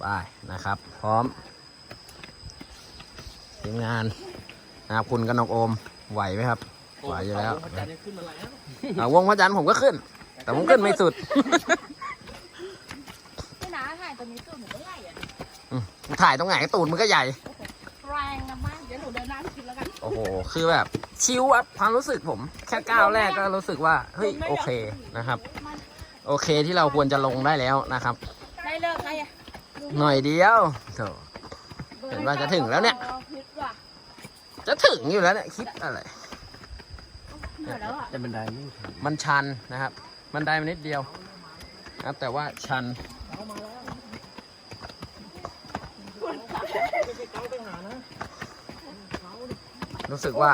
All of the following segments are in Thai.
ไปนะครับ พร้อมทีมงานนะครับคุณกนกโอมไหวไหมครับ ไหวอยู่แล้วพระจันทร์ยังขึ้นมาแล้วอ่าวงพระจันทร์ผมก็ขึ้น แต่ผมขึ้นไม่สุดพี่นาถ่ายตัวนี้สูตรหนูก็ใหญ่อะถ่ายตรงไหนตูนมันก็ใหญ่ แรงนะมากเดี๋ยวหนูเดินหน้าไปกินแล้วกันโอ้โห คือแบบ ชิวอะความรู้สึกผม แค่ก้าวแรกก็รู้สึกว่า เฮ้ย โอเคนะครับ โอเคที่เราควรจะลงได้แล้วนะครับ ได้เลิกใครอะ หน่อยเดียวโถ เห็นว่าจะถึงแล้วเนี่ย พิษว่ะจะถึงอยู่แล้วเนี่ยคิดอะไร เหนื่อยแล้วอะแต่บันไดไม่ถึงมันชันนะครับ มันได้มานิดเดียวนะครับ แต่ว่าชัน รู้สึกว่า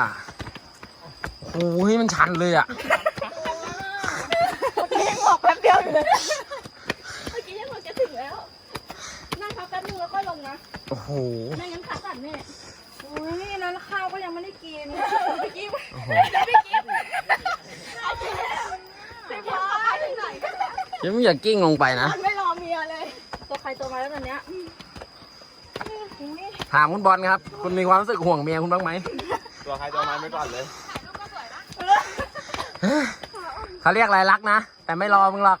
โอ้โหมันชันเลยอะเมื่อกี้ยังบอกแป๊บเดียวอยู่เลย เมื่อกี้ยังบอกจะถึงแล้ว นั่งพักแป๊บนึงแล้วก็ลงนะ โอ้โหไม่งั้นขาสั่นแน่อุ้ยนั้นข้าวก็ยังไม่ได้กินเมื่อกี้โอ้โหไม่กินไม่พอที่ไหนก็ยังไม่อยากกิ้งลงไปนะมันไม่รอเมียเลย ตัวใครตัวมาแล้วตอนเนี้ยอุ้ยถามคุณบอลครับ คุณมีความรู้สึกห่วงเมียคุณบ้างไหม ตัวใครตัวมันไปก่อนเลยเขาเรียกอะไรรักนะ แต่ไม่รอมึงหรอก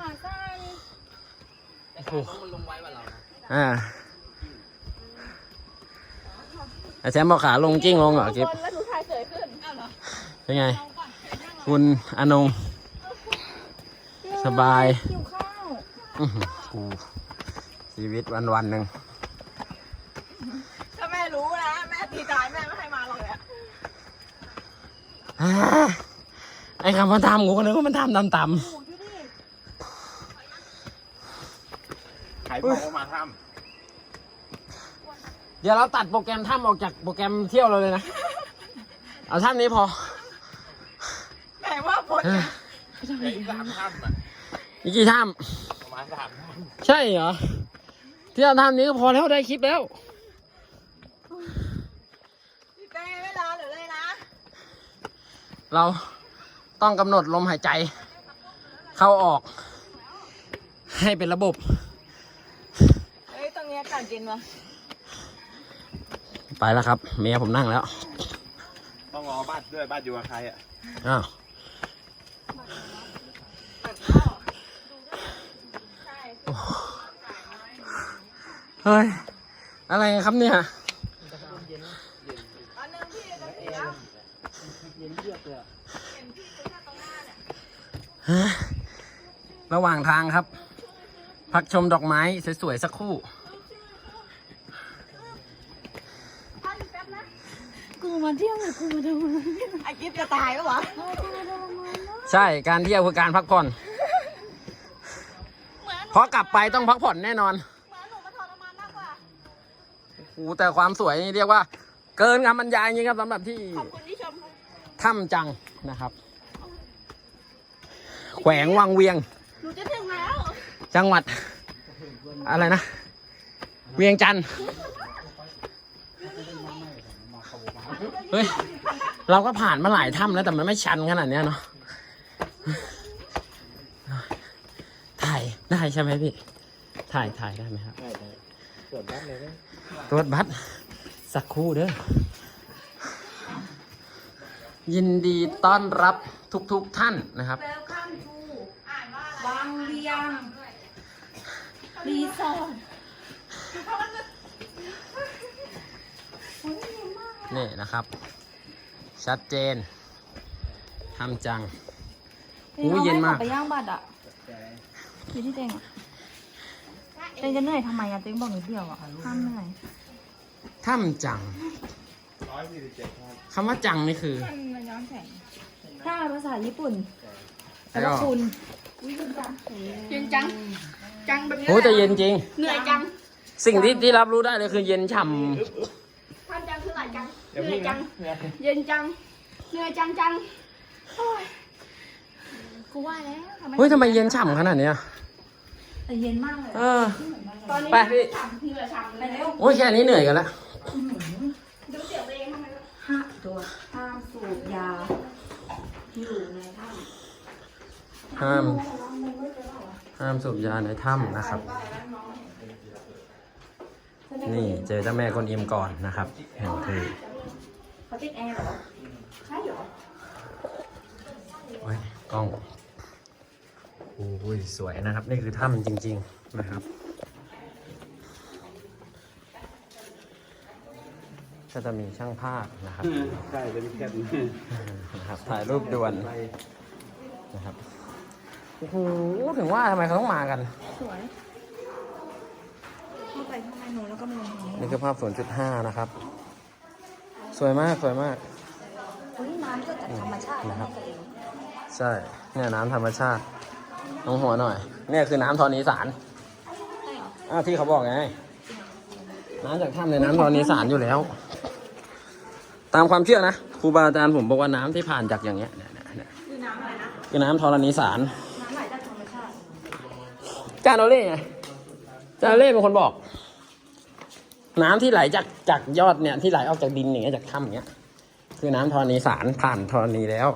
ขาสั่นแต่ขาต้องมันลงไว้กว่าเรานะ อ่าไอ้แชมป์บอกขาลงกิ้งลงเหรอกิ๊บคนแล้วหนูถ่ายสวยขึ้นอ้าวเหรอเป็นไง คุณอนง สบายหิวข้าวอื้อหือกูชีวิตวันวันๆหนึ่งถ้าแม่รู้นะ แม่ตีตายแม่ไม่ให้มาหรอกเลยอะอ่าไอ้คำว่าทำกูก็นึกว่ามันทำต่ำใครบอกว่ามาถ้ๆ เดี๋ยวเราตัดโปรแกรมถ้ำออกจากโปรแกรมเที่ยวเราเลยนะ เอาถ้ำนี้พอแม่ว่าปวดเอ้ยำเหลืออีกสามถ้ำอะอีกกี่ถ้ประมาณสามถ้ำใช่เหรอ ที่เราทำนี้ก็พอแล้วได้คลิปแล้ว พี่เป้ไม่รอหนูเลยนะ เราต้องกำหนดลมหายใจ เข้าออก ให้เป็นระบบ เฮ้ย ตรงนี้อากาศเย็นวะ ไปแล้วครับ เมียผมนั่งแล้วำต้องรอบ้านด้วยบ้านอยู่กับใครอะอ้าวเฮ้ย อะไรครับเนี่ยอันนึงพี่จะเสียระหว่างทางครับ พักชมดอกไม้สวยๆสักครู่ มาเที่ยวหรือกูมาทำอะไรไอ้กิ๊บจะตายปะวะใช่การเที่ยวคือการพักผ่อนเพราะกลับไปต้องพักผ่อนแน่นอนเหมือนหนูมาทรมานมากกว่าโอ้โหแต่ความสวยนี่เรียกว่า เกินคำบรรยายจริงๆครับสำหรับที่ขอบคุณที่ชมถ้ำจังนะครับ แขวงวังเวียง หนูจะถึงแล้ว จังหวัด อะไรนะ เวียงจันทร์ เฮ้ย เราก็ผ่านมาหลายถ้ำแล้วแต่มันไม่ชันขนาดเนี้ยเนาะถ่ายได้ใช่ไหมพี่ ถ่ายถ่ายได้ไหมครับ ได้ได้ตรวจบ้านเลยนะตรวจบัตรสักครู่เด้อ ยินดีต้อนรับทุกๆทท่านนะครับ เวลคัมทูอ่านว่าบางเรียงรีสอร์ท นี่นะครับ ชัดเจนทำจังอู้เย็นมากไปย่างบัตรอะอยู่ที่เต็งอะเต็งจะเหนื่อยทำไมอะเต็งบอกนิดเดียวอะห้ามเหนื่อยถ้ำจังร้อยสี่สิบเจ็ดครับคำว่าจังนี่คือมันย้อนแสงถ้าภาษาญี่ปุ่นแปลแล้วว่าก็คุณเย็นจังเย็นจัง จังแบบนี้โอ้แต่เย็นจริง เหนื่อยจัง สิ่งที่ที่รับรู้ได้เลยคือเย็นฉ่ท่ เดี๋ยวเหนื่พี่อยจันะงเย็นจัง เหนื่อยจังจังโอ้ยกูว่าแล้วำเฮ้ยทำไมเย็นฉ่ำขนาดเนี้ยแต่เย็นมากเลยเออ ตอนนี้ไปพี่ ฉ่ำเหนื่อยฉ่ำเลยแล้วโอ้ยแค่นี้เหนื่อยกันแล้วดูเสียงตัวเองทำไมล่ะห้าตัวห้ามสูบยาอยู่ในถ้ำห้ามห้ามสูบยาในถ้ำนะครับ นี่เจอเจ้าแม่กวนอิมก่อนนะครับแห่งคือเขา ติดแอร์เหรอ ใช่เหรอ โอ้ยกล้อง โอ้ยสวยนะครับ นี่คือถ้ำจริง ๆ นะครับ ก็จะมีช่างภาพนะครับ ใช่เป็นแค่นะครับ ถ่ายรูปด่วนนะครับ โอ้โห ถึงว่าทำไมเขาต้องมากัน สวย เข้าไปข้างในหนูแล้วก็มาลงตรงนี้นี่คือภาพ 0.5 นะครับ สวยมากสวยมาก อุ้ยน้ำก็จากธรรมชาติแล้วตัวเองใช่เนี่ยน้ำธรรมชาติน้องหัวหน่อย เนี่ยคือน้ำธรณีสารใช่เหรออ้าวที่เขาบอกไง น้ำจากถ้ำในน้ำธรณีสารอยู่แล้ว ตามความเชื่อนะครูบาอาจารย์ผมบอกว่าน้ำที่ผ่านจากอย่างเงี้ยเนี่ยเนี่ยเนี่ยคือน้ำอะไรนะ คือน้ำธรณีสาร น้ำไหลจากธรรมชาติ จานโอเล่ไงจานโอเล่เป็นคนบอก น้ำที่ไหลจากจากยอดเนี่ยที่ไหลออกจากดินอย่างเงี้ยจากถ้ำอย่างเงี้ย คือน้ำธรณีสารผ่านธรณีแล้ว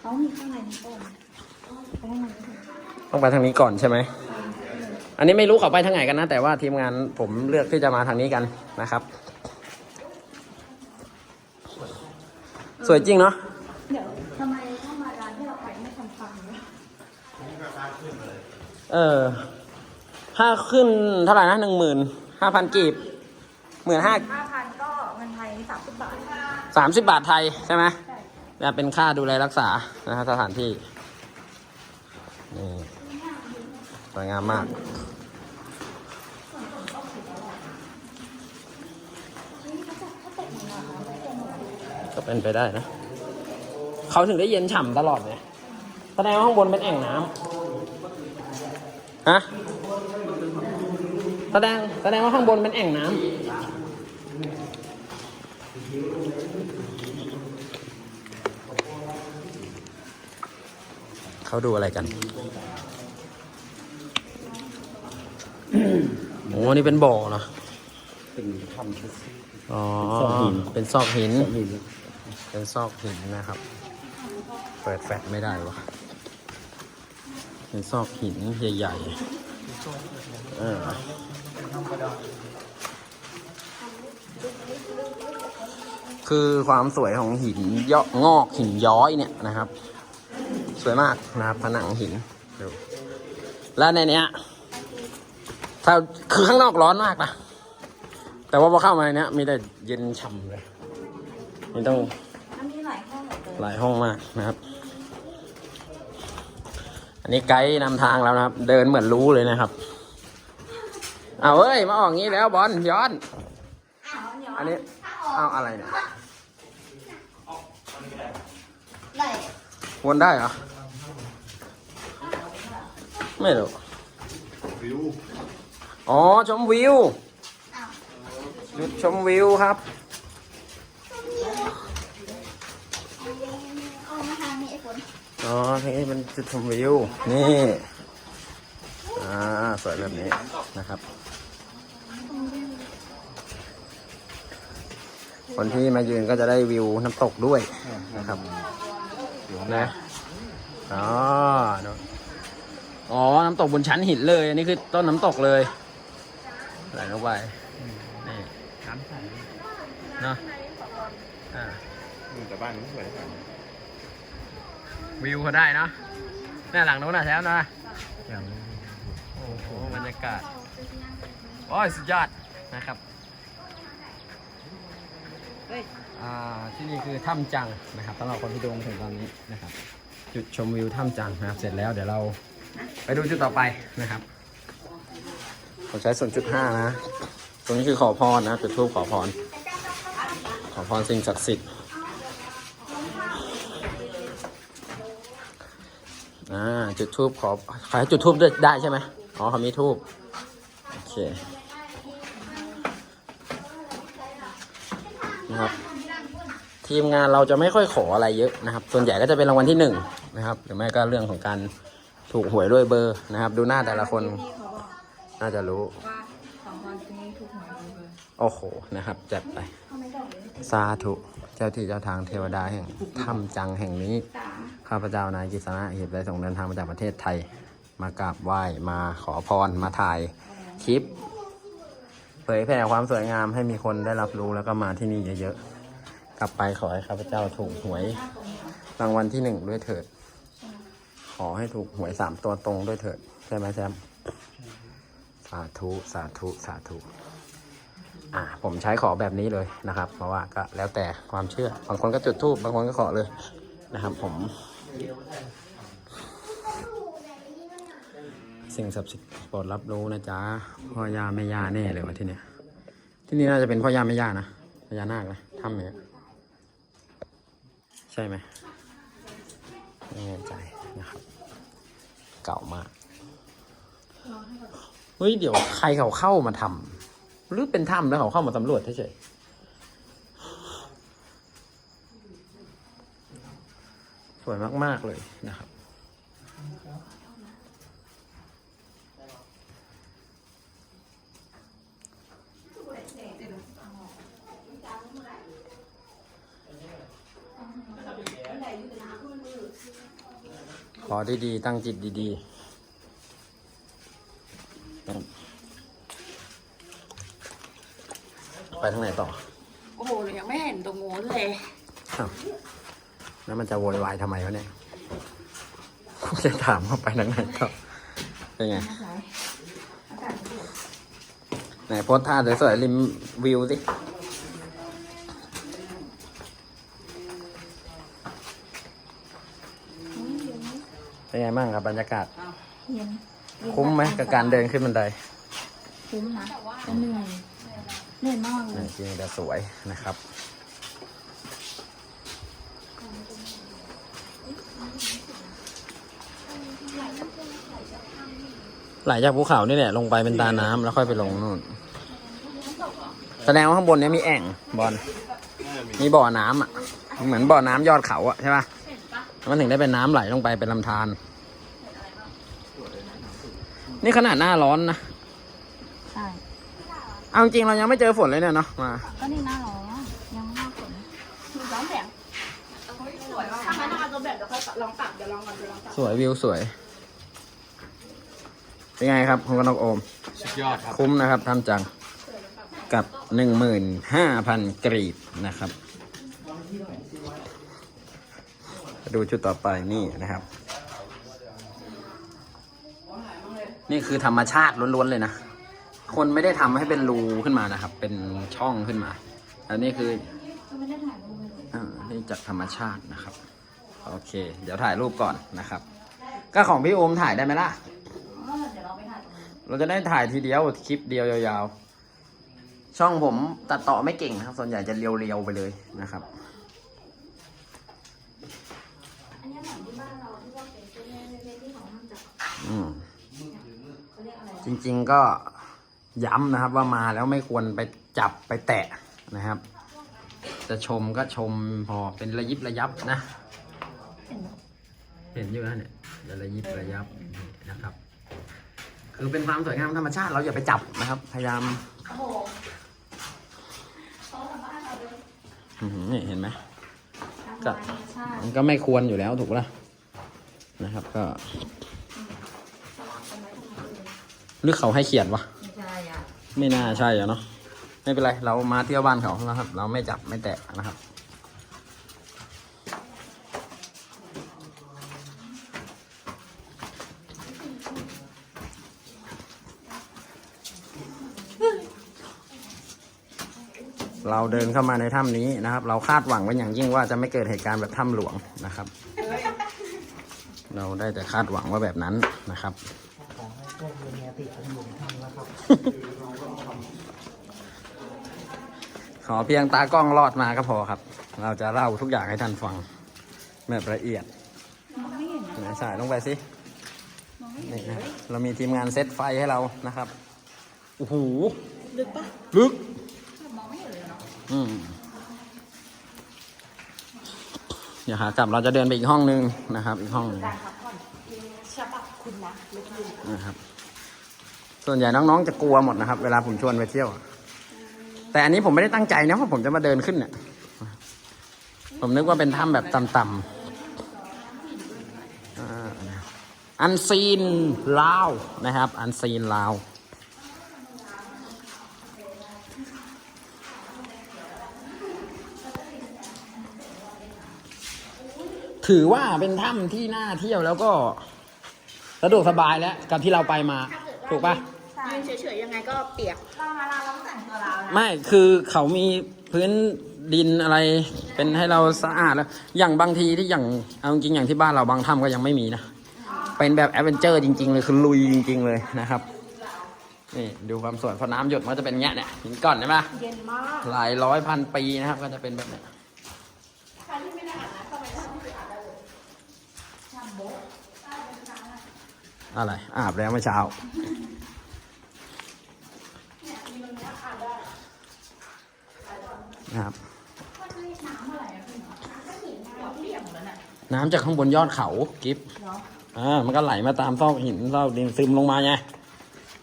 เขามีข้างในนี่ต้นไปข้างในนี่ถึงต้องไปทางนี้ก่อนใช่ไหม อันนี้ไม่รู้เขาไปทางไหนกันนะ แต่ว่าทีมงานผมเลือกที่จะมาทางนี้กันนะครับ สวยจริงเนาะเดี๋ยวทำไมถ้ามาร้านที่เราไปไม่ทำฟังเลยเออถ้าขึ้นเท่าไหร่นะหนึ่งหมื่นห้าพันกีบ หมื่นห้าห้าพันก็เงินไทยสามสิบบาทสามสิบบาทไทยใช่ไหมใช่จะเป็นค่าดูแลรักษานะฮะสถานที่นี่สวยงามมาก ก็เป็นไปได้นะ เขาถึงได้เย็นฉ่ำตลอดเลยแสดงว่าข้างบนเป็นแอ่งน้ำฮะแสดงแสดงว่าข้างบนเป็นแอ่งน้ำ เขาดูอะไรกัน โอ้นี่เป็นบ่อเหรอ เป็นทำอ๋อซอเป็นซอกหินหิน เป็นซอกหินนะครับ เปิดแฟลชไม่ได้วะเป็นซอกหินใหญ่ๆเออ คือความสวยของหินยอดงอกหินย้อยเนี่ยนะครับ สวยมากนะครับผนังหินดูแล้วในเนี้ยถ้าคือข้างนอกร้อนมากนะแต่ว่าพอเข้ามาในเนี้ยมีแต่เย็นฉ่ำเลยนี่ต้องมันมีหลายห้องเหลือเกินหลายห้องมากนะครับ อันนี้ไกด์นำทางแล้วนะครับ เดินเหมือนรู้เลยนะครับเอาเอ้ยมาออกงี้แล้วบอลย้อน อันนี้เอาอะไรเนี่ย ไหน วนได้เหรอ ไม่รู้วิว อ๋อ ชมวิว จุดชมวิวครับ เอามาทางนี้ไอ้ฝนอ๋อ นี่เป็นจุดชมวิว นี่ อ่า สวยแบบนี้นะครับ คนที่มายืนก็จะได้วิวน้ำตกด้วยนะครับ นะอ๋อดูอ๋อ น้ำตกบนชั้นหินเลย อันนี้คือต้นน้ำตกเลยไหลลงไปนี่น้ำใสเนาะอ่าแต่บ้านนี้สวยกว่าวิวเขาได้เนาะหน้าหลังนู้นนะแถวนะอย่างโอ้โหบรรยากาศโอ้ยสุดยอดนะครับอ่า ที่นี่คือถ้ำจังนะครับสำหรับคนที่ดูมาถึงตอนนี้นะครับ จุดชมวิวถ้ำจังนะครับ เสร็จแล้วเดี๋ยวเราไปดูจุดต่อไปนะครับผมใช้ส่วนจุดห้านะ ตรงนี้คือขอพรนะจุดทูปขอพร ขอพรสิ่งศักดิ์สิทธิ์อ่าจุดทูบขอขอให้จุดทูบด้วยได้ใช่ไหมอ๋อเขามีทูบโอเคนะครับ ทีมงานเราจะไม่ค่อยขออะไรเยอะนะครับ ส่วนใหญ่ก็จะเป็นรางวัลที่หนึ่งนะครับ หรือไม่ก็เรื่องของการถูกหวยด้วยเบอร์นะครับ ดูหน้าแต่ละคนพี่เขาบอกน่าจะรู้ ว่าสองวันนี้ถูกหวยเลยโอ้โหนะครับ จัดไป สาธุ เจ้าที่เจ้าทางเทวดาแห่งถ้ำจังแห่งนี้ข้าพเจ้านายกิษณะเหตุได้ส่งเดินทางมาจากประเทศไทย มากราบไหว้มาขอพรมาถ่ายคลิป เผยแผ่ความสวยงามให้มีคนได้รับรู้แล้วก็มาที่นี่เยอะๆ กลับไปขอให้ข้าพเจ้าถูกหวยรางวัลที่หนึ่งด้วยเถิด ขอให้ถูกหวยสามตัวตรงด้วยเถิด ใช่ไหมแซมสาธุสาธุสาธุอ่าผมใช้ขอแบบนี้เลยนะครับ เพราะว่าก็แล้วแต่ความเชื่อ บางคนก็จุดธูปบางคนก็ขอเลยนะครับ ผม สิ่งศักดิ์สิทธิ์โปรดรับรู้นะจ๊ะพ่อย่าแม่ย่าแน่เลยว่าที่เนี่ยที่นี่น่าจะเป็นพ่อย่าแม่ย่านะพญานาคนะถ้ำเนี่ย ช่ไหมไม่แน่ใจนะครับ เก่ามากเฮ้ยเดี๋ยวใครเขาเข้ามาทำหรือเป็นถ้ำแล้วเขาเข้ามาสำรวจเฉยๆสวยมาก ๆ เลยนะครับ ดีๆ ตั้งจิตดีๆ ไปทางไหนต่อ โอ้โหหนูยังไม่เห็นตรงโน้นเลย อ้าวแล้วมันจะโวยวายทำไมวะเนี่ยผมจะถามว่าไปทางไหนต่อเป็นไง ไหนโพสท่าสวยๆริมวิวสิ เป็นไงบ้างครับบรรยากาศเย็นคุ้มไหมกับการเดินขึ้นบันไดคุ้มนะแต่เหนื่อยเหนื่อยมากเลยจริงๆแต่สวยนะครับ ไหลจากภูเขานี่แหละลงไปเป็นตาน้ำแล้วค่อยไปลงนู่น แสดงว่าข้างบนเนี้ยมีแอ่งบอลมีบ่อน้ำอะ เหมือนบ่อน้ำยอดเขาอะใช่ปะ มันถึงได้เป็นน้ำไหลลงไปเป็นลำธารนี่ขนาดหน้าร้อนนะใช่เอาจริงๆเรายังไม่เจอฝนเลยเนี่ยเนาะมาก็นี่หน้าร้อนยังไม่หน้าฝนคือร้อนแสงสวยมากถ้างั้นเอาตัวแบบเดี๋ยวค่อยลองตัดเดี๋ยวลองก่อนเดี๋ยวลองตัดสวยวิวสวย เป็นไงครับคุณกนกโอม สุดยอดครับ คุ้มนะครับท่านจังกับหนึ่งหมื่นห้าพันกรีบนะครับ ดูชุดต่อไปนี่นะครับ นี่คือธรรมชาติล้วนๆเลยนะ คนไม่ได้ทำให้เป็นรูขึ้นมานะครับ เป็นช่องขึ้นมาอันนี้คืออ่านี่จากธรรมชาตินะครับ โอเค เดี๋ยวถ่ายรูปก่อนนะครับ ก็ของพี่โอมถ่ายได้ไหมล่ะ เราจะได้ถ่ายทีเดียวคลิปเดียวยาวๆ ช่องผมตัดต่อไม่เก่งนะครับ ส่วนใหญ่จะเรียวๆไปเลยนะครับ อันนี้เหมือนที่บ้านเราที่ว่าเป็นเส้นเล็กๆที่เขาทำ จากอืมเขาเรียกอะไรจริงๆก็ย้ำนะครับว่ามาแล้วไม่ควรไปจับไปแตะนะครับ จะชมก็ชมพอเป็นระยิบระยับนะ เห็นอยู่นะเนี่ยจะระยิบระยับนี่นะครับ คือเป็นความสวยงามธรรมชาติเราอย่าไปจับนะครับ พยายามโอ้โหอื้อหือนี่เห็นไหมก็ธรรมชาติมันก็ไม่ควรอยู่แล้วถูกปะล่ะนะครับ ก็ หรือเขาให้เขียนวะ ไม่ใช่อะไม่น่าใช่อะเนาะ ไม่เป็นไร เรามาเที่ยวบ้านเขานะครับ เราไม่จับไม่แตะนะครับ เราเดินเข้ามาในถ้ำนี้นะครับ เราคาดหวังไว้อย่างยิ่งว่าจะไม่เกิดเหตุการณ์แบบถ้ำหลวงนะครับ เราได้แต่คาดหวังว่าแบบนั้นนะครับ ขอเพียงตากล้องรอดมาก็พอครับ เราจะเล่าทุกอย่างให้ท่านฟังแบบละเอียดไหนสายลงไปสินี่นะเรามีทีมงานเซตไฟให้เรานะครับโอ้โหลึกปะลึกมองไม่เห็นเลยเนาะอืมเดี๋ยวหากลับเราจะเดินไปอีกห้องนึงนะครับ อีกห้องหนึง ครับ ส่วนใหญ่น้องๆจะกลัวหมดนะครับ เวลาผมชวนไปเที่ยว แต่อันนี้ผมไม่ได้ตั้งใจนะเพราะผมจะมาเดินขึ้นเนี่ย ผมนึกว่าเป็นถ้ำแบบต่ำๆอันซีนลาวนะครับ อันซีนลาวถือว่าเป็นถ้ำที่น่าเที่ยวแล้วก็ สะดวกสบายแล้วกับที่เราไปมาถูกปะยืนเฉยๆยังไงก็เปียก เรามาเราต้องแต่งตัวเรานะไม่คือเขามีพื้นดินอะไร เป็นให้เราสะอาดแล้ว อย่างบางทีที่อย่างเอาจริงๆอย่างที่บ้านเราบางถ้ำก็ยังไม่มีนะ เป็นแบบแอดเวนเจอร์จริง ๆ เลยคือลุยจริง ๆ เลยนะครับ นี่ดูความสวยพอน้ำหยดมันก็จะเป็นอย่างเงี้ยเนี่ยหินก้อนใช่ไหมเย็นมาก หลายร้อยพันปีนะครับ ก็จะเป็นแบบเนี้ย ใครที่ไม่ได้อาบน้ำเข้าไปแล้วไม่ได้อาบได้เลย อะไร อาบแล้วเมื่อเช้า นะครับ น้ำจากข้างบนยอดเขากิฟอ่า มันก็ไหลมาตามซอกหินซอกดินซึมลงมาไง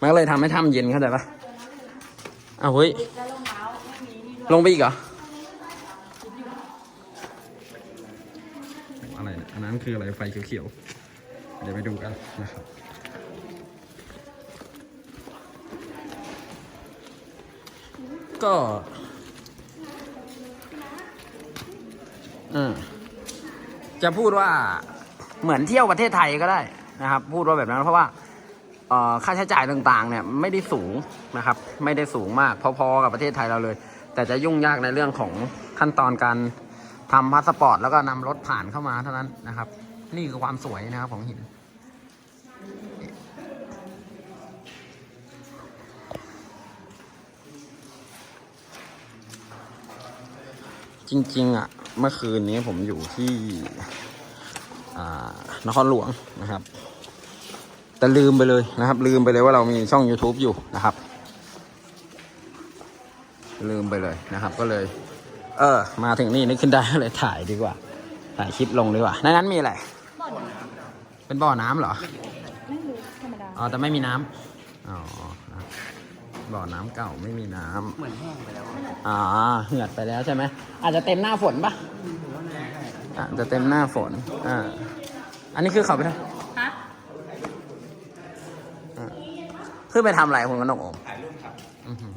มันก็เลยทำให้ถ้ำเย็นเข้าใจปะอ้าวเฮ้ย ลงไปอีกเหรออะไรนี่ยอันนั้นคืออะไรไฟเขียวๆ เดี๋ยวไปดูกันนะครับ ก็อืมจะพูดว่าเหมือนเที่ยวประเทศไทยก็ได้นะครับ พูดว่าแบบนั้นเพราะว่าเอ่อค่าใช้จ่ายต่างๆ เนี่ยไม่ได้สูงนะครับ ไม่ได้สูงมากพอๆกับประเทศไทยเราเลย แต่จะยุ่งยากในเรื่องของขั้นตอนการทำพาสปอร์ตแล้วก็นำรถผ่านเข้ามาเท่านั้นนะครับ นี่คือความสวยนะครับของหิน จริง ๆ อะ เมื่อคืนนี้ผมอยู่ที่อ่านครหลวงนะครับ แต่ลืมไปเลยนะครับ ลืมไปเลยว่าเรามีช่อง YouTube อยู่นะครับ ลืมไปเลยนะครับ ก็เลย เออ มาถึงนี่นึกขึ้นได้ก็เลยถ่ายดีกว่า ถ่ายคลิปลงดีกว่าในนั้นมีอะไรเป็นบ่อน้ำเหรอไม่รู้ธรรมดาอ๋อแต่ไม่มีน้ำอ๋อนะครั บบ่อน้ำเก่าไม่มีน้ำเหมือนแห้งไปแล้วอ๋อเหือดไปแล้วใช่ไหมอาจจะเต็มหน้าฝนปะอาจจะเต็มหน้าฝนอ่าอันนี้คือเขาไปทฮะำขึ้นไปทำอะไรคุณกนกโอมถ่ายรูปครับอื้อหือ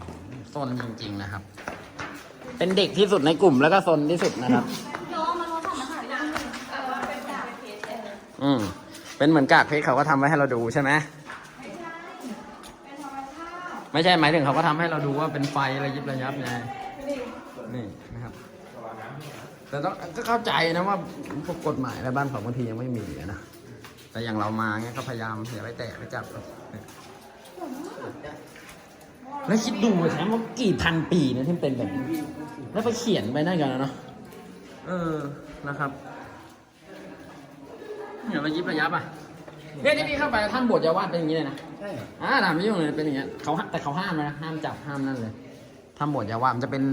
ซนจริงๆนะครับ เป็นเด็กที่สุดในกลุ่มแล้วก็ซนที่สุดนะครับอืมเป็นเหมือนกากเพชรเขาก็ทำไว้ให้เราดูใช่ไหม ไม่ใช่หมายถึงเขาก็ทำให้เราดูว่าเป็นไฟระยิบระยับไงนี่นะครับแต่ต้องก็เข้าใจนะว่าพวกกฎหมายในบ้านเขาบางทียังไม่มีนะแต่อย่างเรามาเงี้ยก็พยายามอย่าไปแตะไปจับแล้วคิดดูแถมว่ากี่พันปีนี่ยที่เป็นแบบนี้แล้วไปเขียนไปนั่นกันนะเนาะเออนะครับเนี่ยระยิบระยับอะ เนี่ยนี่เข้าไปถ้ำโบสถ์ยาวาดเป็นอย่างนี้เลยนะใช่อ่าถามไม่ยุ่งเลยเป็นอย่างเงี้ยเขาแต่เขาห้ามนะห้ามจับห้ามนั่นเลยทำบทยาว่ามันจะเป็น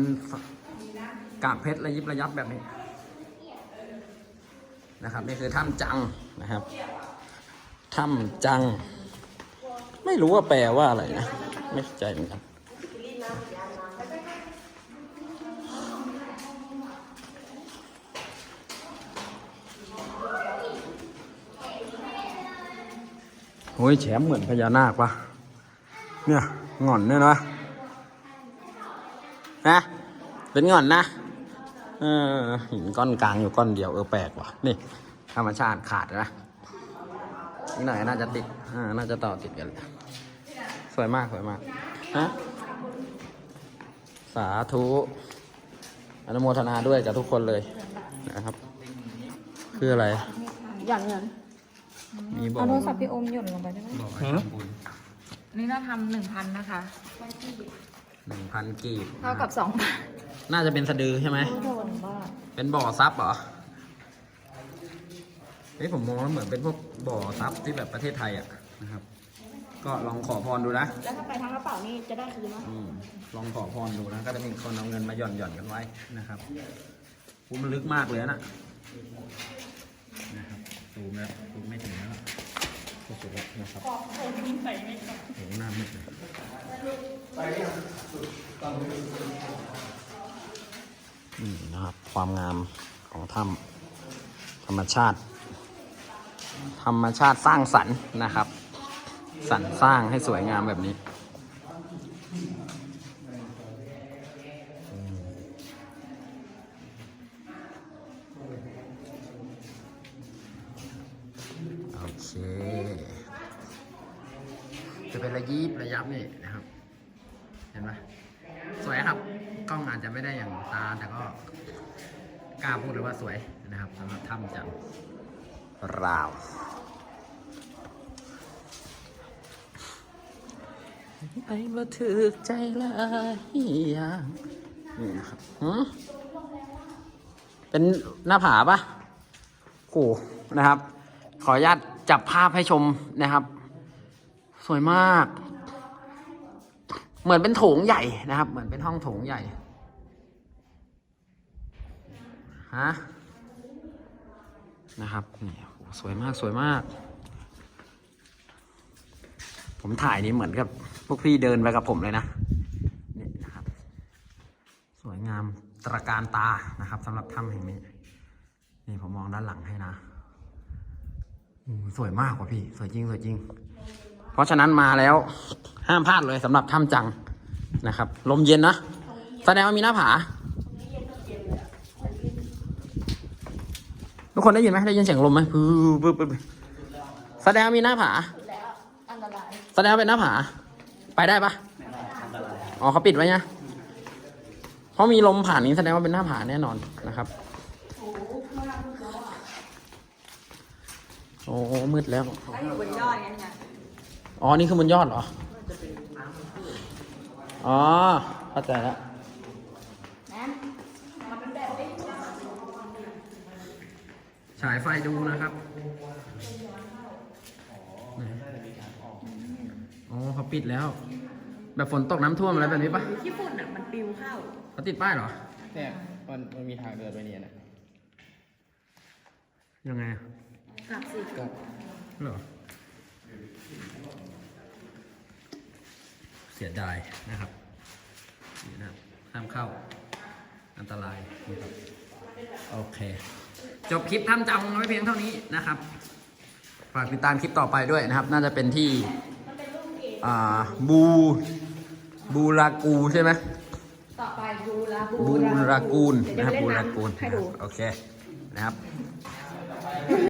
กากเพชรระยิบระยับแบบนี้ นะครับนี่คือถ้ำจังนะครับถ้ำจัง ไม่รู้ว่าแปลว่าอะไรนะ ไม่เข้าใจเหมือนกัน โอ้ยแฉมเหมือนพญานาคปะเนี่ยงอนเนี่ยนะนะเป็นงอนนะเออหินก้อนกลางอยู่ก้อนเดียวเออแปลกว่ะนี่ธรรมชาติขาดนะนี่หน่อยน่าจะติดอ่าน่าจะต่อติดกันสวยมากสวยมากฮะสาธุอนุโมทนาด้วยกับทุกคนเลยนะครับ คืออะไรอย่างเงิน มีบอก เอาโทรศัพท์พี่อมหย่นลงไปได้ไหมบอกให้ทำบุญนี่เราทำหนึ่งพันนะคะ หนึ่งพันกีบเท่ากับสองบาทน่าจะเป็นสะดือใช่ไหมโดนบ้าเป็นบ่อซับเหรอ เฮ้ยผมมองแล้วเหมือนเป็นพวกบ่อซับที่แบบประเทศไทยอะนะครับ ก็ลองขอพรดูนะ แล้วถ้าไปทางกระเป๋านี่จะได้คืนไหม อืมลองขอพรดูนะ ก็จะมีคนเอาเงินมาหย่อนหย่อนกันไว้นะครับพูมันลึกมากเลยนะนะครับ ซูมแล้วซูมไม่ถึงแล้วสุดแล้วนะครับโอ้โหหน้ามืดเลยนี่นะครับความงามของถ้ำธรรมชาติ ธรรมชาติสร้างสรรค์นะครับ สรรสร้างให้สวยงามแบบนี้ำราวไปบ่ถึกใจลายอย่างนี่นะครับหืมเป็นหน้าผาปะโอ้นะครับ ขออนุญาตจับภาพให้ชมนะครับ สวยมาก เหมือนเป็นโถงใหญ่นะครับ เหมือนเป็นห้องโถงใหญ่ฮะนะครับนี่โอ้โห สวยมากสวยมาก ผมถ่ายนี่เหมือนกับ พวกพี่เดินไปกับผมเลยนะนี่นะครับ สวยงามตระการตานะครับสำหรับถ้ำแห่งนี้ นี่ผมมองด้านหลังให้นะสวยมากกว่าพี่ สวยจริงสวยจริง เพราะฉะนั้นมาแล้วห้ามพลาดเลยสำหรับถ้ำจังนะครับ ลมเย็นนะแสดงว่ามีหน้าผา ทุกคนได้ยินไหมได้ยินเสียงลมไหมปึ๊บปึ๊บแสดงมีหน้าผาอันตรายแสดงเป็นหน้าผา ไปได้ปะอ๋อเขาปิดไว้นะเพราะมีลมผ่านนี้แสดงว่าเป็นหน้าผาแน่นอนนะครับ โอ้มืดแล้ว ถ้าอยู่บนยอดงั้นไงอ๋อ นี่คือบนยอดเหรอ อ๋อเข้าใจแล้ว ฉายไฟดูนะครับอ๋อเขาปิดแล้ว แบบฝนตกน้ำท่วมอะไรแบบนี้ปะขี้ฝุ่นอะมันปิวเข้าเขาติดป้ายเหรอเนี่ยมันมันมีทางเดินไปเนี่ยนะยังไงอะกลับสิก็เหรอเสียดายนะครับนี่นะห้ามเข้า อันตรายนะครับโอเค จบคลิปทำจำไว้เพียงเท่านี้นะครับฝากติดตามคลิปต่อไปด้วยนะครับ น่าจะเป็นที่อ่าบูบูรากูใช่ไหมต่อไปบูราบูรากูลเดี๋ยวนะครับเล่นบูราน้ำกูลให้ดูโอเคนะครับ